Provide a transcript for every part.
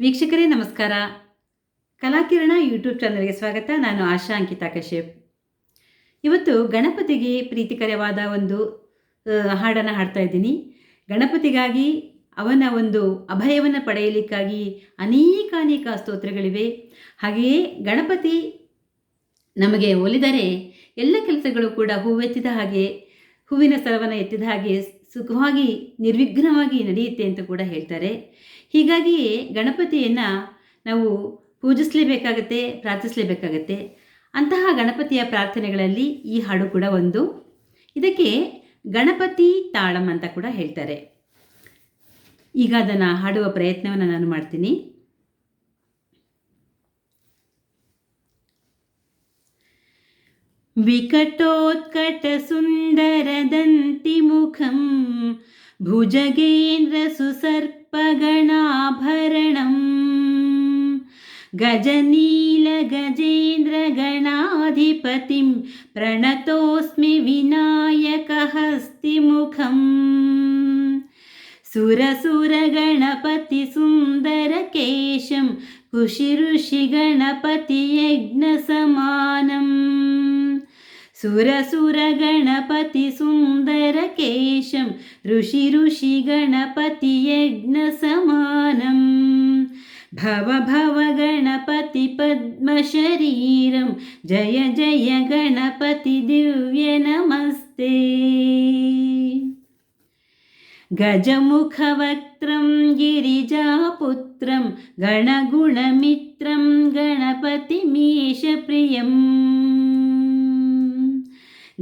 ವೀಕ್ಷಕರೇ, ನಮಸ್ಕಾರ. ಕಲಾಕಿರಣ ಯೂಟ್ಯೂಬ್ ಚಾನಲ್ಗೆ ಸ್ವಾಗತ. ನಾನು ಆಶಾ ಅಂಕಿತಾ ಕಶ್ಯಪ್. ಇವತ್ತು ಗಣಪತಿಗೆ ಪ್ರೀತಿಕರವಾದ ಒಂದು ಹಾಡನ್ನು ಹಾಡ್ತಾ ಇದ್ದೀನಿ. ಗಣಪತಿಗಾಗಿ ಅವನ ಒಂದು ಅಭಯವನ್ನು ಪಡೆಯಲಿಕ್ಕಾಗಿ ಅನೇಕ ಅನೇಕ ಸ್ತೋತ್ರಗಳಿವೆ. ಹಾಗೆಯೇ ಗಣಪತಿ ನಮಗೆ ಒಲಿದರೆ ಎಲ್ಲ ಕೆಲಸಗಳು ಕೂಡ ಹೂವೆತ್ತಿದ ಹಾಗೆ, ಹೂವಿನ ಸರವನ್ನು ಎತ್ತಿದ ಹಾಗೆ ಸುಖವಾಗಿ ನಿರ್ವಿಘ್ನವಾಗಿ ನಡೆಯುತ್ತೆ ಅಂತ ಕೂಡ ಹೇಳ್ತಾರೆ. ಹೀಗಾಗಿಯೇ ಗಣಪತಿಯನ್ನು ನಾವು ಪೂಜಿಸಲೇಬೇಕಾಗತ್ತೆ, ಪ್ರಾರ್ಥಿಸಲೇಬೇಕಾಗತ್ತೆ. ಅಂತಹ ಗಣಪತಿಯ ಪ್ರಾರ್ಥನೆಗಳಲ್ಲಿ ಈ ಹಾಡು ಕೂಡ ಒಂದು. ಇದಕ್ಕೆ ಗಣಪತಿ ತಾಳಂ ಅಂತ ಕೂಡ ಹೇಳ್ತಾರೆ. ಈಗ ಅದನ್ನು ಹಾಡುವ ಪ್ರಯತ್ನವನ್ನು ನಾನು ಮಾಡ್ತೀನಿ. विकटोत्कटसुन्दरदन्तिमुखं भुजगेन्द्रसुसर्पगणाभरणम् गजनीलगजेन्द्रगणाधिपतिं प्रणतोऽस्मि विनायकहस्तिमुखम् सुरसुरगणपतिसुन्दरकेशं कुशिऋषिगणपतियज्ञसमानम् सुरसुरगणपतिसुन्दरकेशं ऋषि ऋषिगणपतियज्ञसमानं भव भव गणपतिपद्मशरीरं जय जय गणपति दिव्यनमस्ते गजमुखवक्त्रं गिरिजापुत्रं गणगुणमित्रं गणपतिमीशप्रियम्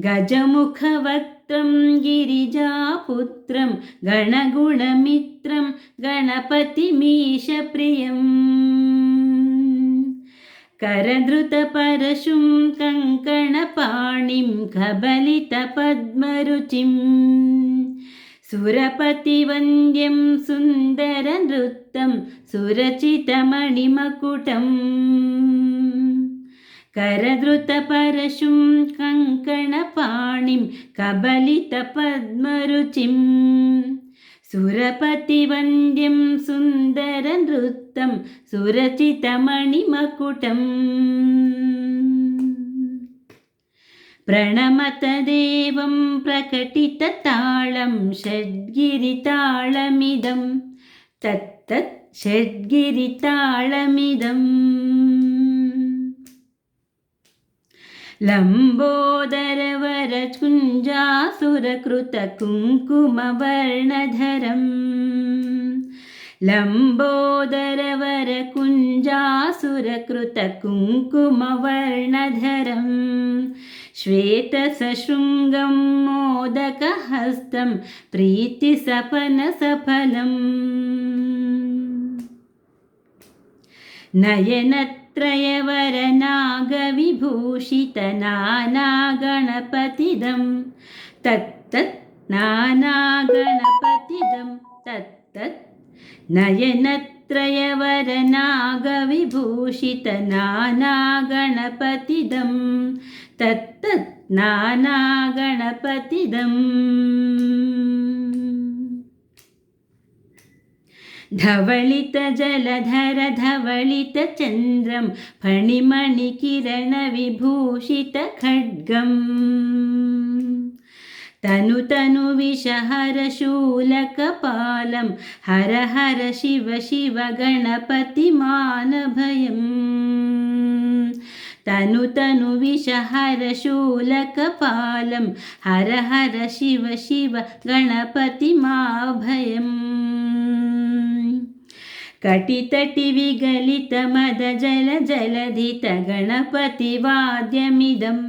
गजमुखवक्त्रं गिरिजापुत्रं गणगुणमित्रं गणपतिमीशप्रियम् करधृतपरशुं कङ्कणपाणिं कबलितपद्मरुचिम् सुरपतिवन्द्यं सुन्दरनृत्तं सुरचितमणिमकुटम् കരദ്രുതപരശും കങ്കണപാണിം കബലിതപദ്മരുചിം സുരപതിവന്ദ്യം സുന്ദരനൃത്തം സുരചിതമണിമകുടം പ്രണമതദേവം പ്രകടിതതാളം ഷഡ്ഗിരിതാളമിതം തത്തത് ഷഡ്ഗിരിതാളമിതം लम्बोदरवरकुञ्जासुरकृतकुङ्कुमवर्णधरम्। लम्बोदरवरकुञ्जासुरकृतकुङ्कुमवर्णधरं श्वेतसशृङ्गं मोदकहस्तं प्रीतिसपनसफलम् नयनत्रयवरनागविभूषितनानागणपतिदं तत्तत् नानागणपतिदं तत्तत् नयनत्रयवरनागविभूषितनानागणपतिदं तत्तत् नानागणपतिदम् धवलितजलधरधवलितचन्द्रं फणिमणिकिरणविभूषितखड्गम् तनु तनु विषहरशूलकपालं हर हर शिव शिव गणपतिमानभयम् तनु तनु विषहरशूलकपालं हर हर शिव शिव गणपतिमाभयम् कटितटिविगलितमदजलजलधितगणपतिवाद्यमिदं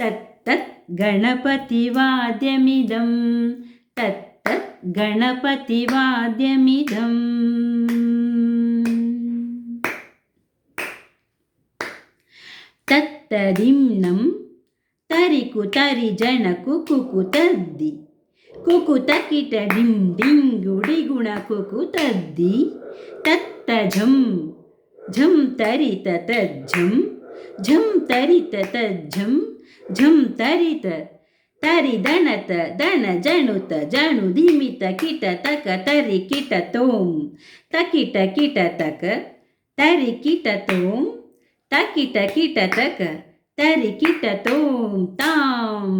तत्तत् गणपतिवाद्यमिदं तत्तत् गणपतिवाद्यमिदम् तत्तदिम्नं ಕುಕುತ ಕಿಟಡಿಂ ಡಿಂಗುಡಿ ಗುಣ ಕುಕುತ ದಿ ತತ್ತ ಝಂ ಝಂ ತರಿ ತತ ಝಂ ಝಂ ತರಿ ತತ ಝಂ ಝಂ ತರಿತ ತರಿ ದಣತ ದನ ಜಣುತ ಜಣು ಧಿಮಿತ ಕಿಟ ತಕ ತರಿ ಕಿಟ ತೋಂ ತಕಿಟ ಕಿಟ ತಕ ತರಿ ಕಿಟ ತೋಂ ತಕಿಟ ಕಿಟ ತಕ ತರಿ ಕಿಟ ತೋಂ ತಾಂ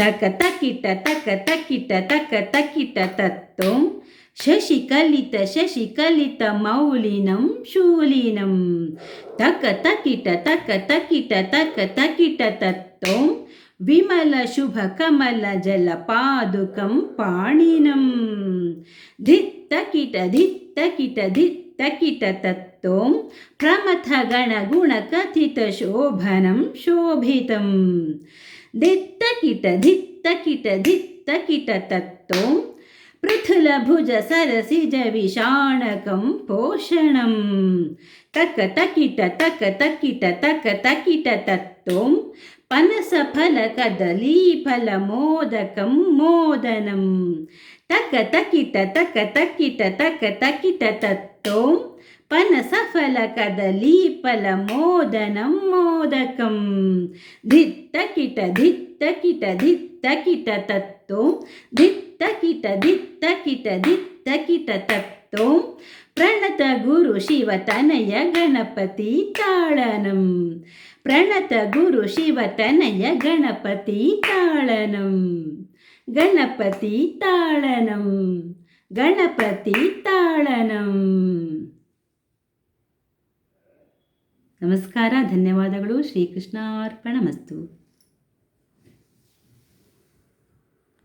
तकत किट तकथ किट तकथकिटतौ शशिकलित शशिकलितमौलिनं शूलिनं। तकत किट तकथकिटतकिटत विमलशुभकमलजलपादुकं पाणिनं। धित्त किट धित्तकिटधित्तकिट तत्तों प्रमथगणगुणकथितशोभनं शोभितम् दित्तकिट धित्तकिट धित्तकिट तत्तों पृथुलभुजसरसिजविषाणकं पोषणं तक तकिट तक तकिट तक तकिट तत्त्वं पनसफलकदलीफलमोदकं मोदनं तक तकिट तक तकिट तक तकिट పనసఫలకదలీ ఫలమోదనం మోదకం ధిత్త కిట ధిత్త కిట ధిత్త కిట తత్తో ధిత్త కిట ధిత్త కిట ధిత్త కిట తత్తో ಪ್ರಣತ ಗುರು ಶಿವ ತನಯ ಗಣಪತಿ ತಾಳನಂ ಪ್ರಣತ ಗುರು ಶಿವ ತನಯ ಗಣಪತಿ ತಾಳನಂ ಗಣಪತಿ ತಾಳನಂ ಗಣಪತಿ ತಾಳನಂ ನಮಸ್ಕಾರ ಧನ್ಯವಾದಗಳು. ಶ್ರೀಕೃಷ್ಣಾರ್ಪಣ ಮಸ್ತು